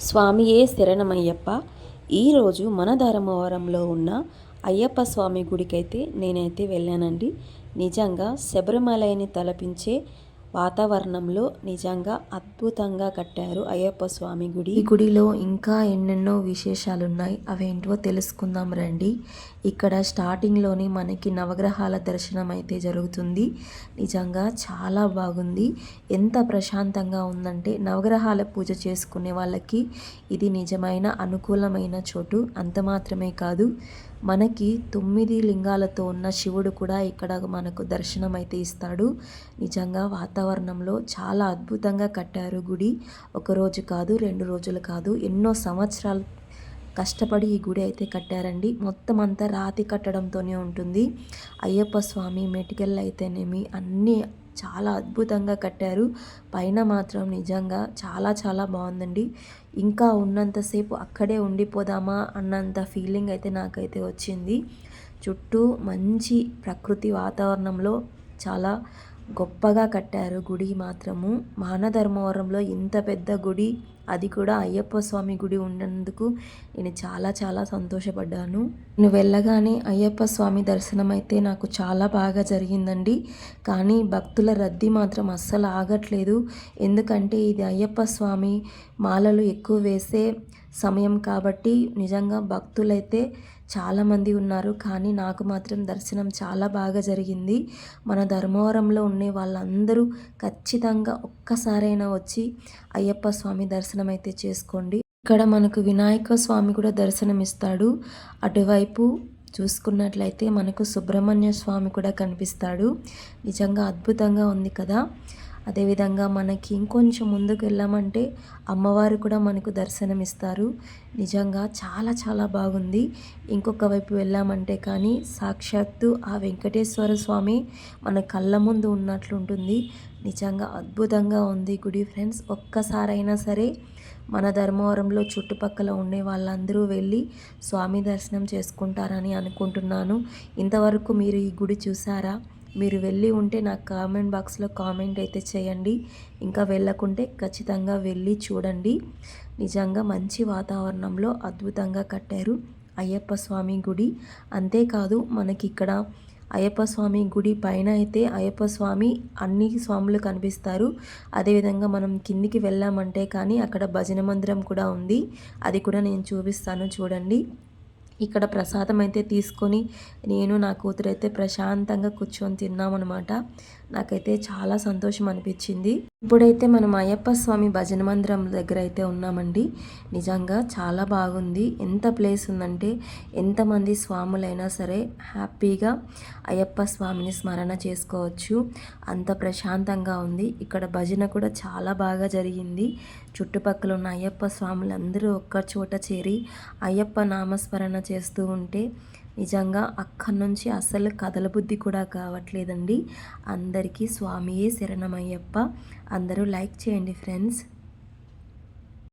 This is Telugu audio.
స్వామియే శరణమయ్యప్ప. ఈరోజు మన ధర్మవరంలో ఉన్న అయ్యప్ప స్వామి గుడికైతే నేనైతే వెళ్ళానండి. నిజంగా శబరిమలని తలపించే వాతావరణంలో నిజంగా అద్భుతంగా కట్టారు అయ్యప్ప స్వామి గుడి. ఈ గుడిలో ఇంకా ఎన్నెన్నో విశేషాలు ఉన్నాయి అవేంటో తెలుసుకుందాం రండి. ఇక్కడ స్టార్టింగ్లోనే మనకి నవగ్రహాల దర్శనం అయితే జరుగుతుంది. నిజంగా చాలా బాగుంది. ఎంత ప్రశాంతంగా ఉందంటే నవగ్రహాల పూజ చేసుకునే వాళ్ళకి ఇది నిజమైన అనుకూలమైన చోటు. అంత మాత్రమే కాదు. మనకి తొమ్మిది లింగాలతో ఉన్న శివుడు కూడా ఇక్కడ మనకు దర్శనం అయితే ఇస్తాడు. నిజంగా వాతావరణంలో చాలా అద్భుతంగా కట్టారు గుడి. ఒకరోజు కాదు రెండు రోజులు కాదు. ఎన్నో సంవత్సరాలు కష్టపడి ఈ గుడి అయితే కట్టారండి. మొత్తం అంతా రాతి కట్టడంతోనే ఉంటుంది. అయ్యప్ప స్వామి మెటికల్ అయితేనేమి అన్నీ చాలా అద్భుతంగా కట్టారు. పైన మాత్రం నిజంగా చాలా చాలా బాగుందండి. ఇంకా ఉన్నంతసేపు అక్కడే ఉండిపోదామా అన్నంత ఫీలింగ్ అయితే నాకైతే వచ్చింది. చుట్టూ మంచి ప్రకృతి వాతావరణంలో చాలా గొప్పగా కట్టారు గుడి మాత్రము. మానధర్మవరంలో ఇంత పెద్ద గుడి అది కూడా అయ్యప్ప స్వామి గుడి ఉన్నందుకు నేను చాలా చాలా సంతోషపడ్డాను. నేను వెళ్ళగానే అయ్యప్ప స్వామి దర్శనం అయితే నాకు చాలా బాగా జరిగిందండి. కానీ భక్తుల రద్దీ మాత్రం అస్సలు ఆగట్లేదు. ఎందుకంటే ఇది అయ్యప్ప స్వామి మాలలు ఎక్కువ వేసే సమయం కాబట్టి నిజంగా భక్తులైతే చాలామంది ఉన్నారు. కానీ నాకు మాత్రం దర్శనం చాలా బాగా జరిగింది. మన ధర్మవరంలో ఉండే వాళ్ళందరూ ఖచ్చితంగా ఒక్కసారైనా వచ్చి అయ్యప్ప స్వామి దర్శనం అయితే చేసుకోండి. ఇక్కడ మనకు వినాయక స్వామి కూడా దర్శనం ఇస్తాడు అటువైపు చూసుకున్నట్లయితే మనకు సుబ్రహ్మణ్య స్వామి కూడా కనిపిస్తాడు. నిజంగా అద్భుతంగా ఉంది కదా. అదేవిధంగా మనకి ఇంకొంచెం ముందుకు వెళ్ళామంటే అమ్మవారు కూడా మనకు దర్శనం ఇస్తారు నిజంగా చాలా చాలా బాగుంది. ఇంకొక వైపు వెళ్ళామంటే కానీ సాక్షాత్తు ఆ వెంకటేశ్వర స్వామి మన కళ్ళ ముందు ఉన్నట్లుంటుంది నిజంగా అద్భుతంగా ఉంది. గుడి ఫ్రెండ్స్. ఒక్కసారైనా సరే మన ధర్మవరంలో చుట్టుపక్కల ఉండే వాళ్ళందరూ వెళ్ళి స్వామి దర్శనం చేసుకుంటారని అనుకుంటున్నాను. ఇంతవరకు మీరు ఈ గుడి చూసారా? మీరు వెళ్ళి ఉంటే నాకు కామెంట్ బాక్స్లో కామెంట్ అయితే చేయండి. ఇంకా వెళ్ళకుంటే ఖచ్చితంగా వెళ్ళి చూడండి. నిజంగా మంచి వాతావరణంలో అద్భుతంగా కట్టారు అయ్యప్ప స్వామి గుడి. అంతేకాదు మనకి ఇక్కడ అయ్యప్ప స్వామి గుడి పైన అయితే అయ్యప్ప స్వామి అన్ని స్వాములు కనిపిస్తారు. అదేవిధంగా మనం కిందికి వెళ్ళామంటే కానీ అక్కడ భజన మందిరం కూడా ఉంది. అది కూడా నేను చూపిస్తాను చూడండి. ఇక్కడ ప్రసాదం అయితే తీసుకొని నేను నా కూతురు అయితే ప్రశాంతంగా కూర్చొని తిన్నామన్నమాట. నాకైతే చాలా సంతోషం అనిపించింది. ఇప్పుడైతే మనం అయ్యప్ప స్వామి భజన మందిరం దగ్గర అయితే ఉన్నామండి. నిజంగా చాలా బాగుంది. ఎంత ప్లేస్ ఉందంటే ఎంతమంది స్వాములైనా సరే హ్యాపీగా అయ్యప్ప స్వామిని స్మరణ చేసుకోవచ్చు. అంత ప్రశాంతంగా ఉంది. ఇక్కడ భజన కూడా చాలా బాగా జరిగింది. చుట్టుపక్కల ఉన్న అయ్యప్ప స్వాములందరూ ఒక్క చోట చేరి అయ్యప్ప నామస్మరణ చేస్తూ ఉంటే నిజంగా అక్కడి నుంచి అసలు కదలబుద్ధి కూడా కావట్లేదండి. అందరికీ స్వామియే శరణమయ్యప్ప. అందరూ లైక్ చేయండి ఫ్రెండ్స్.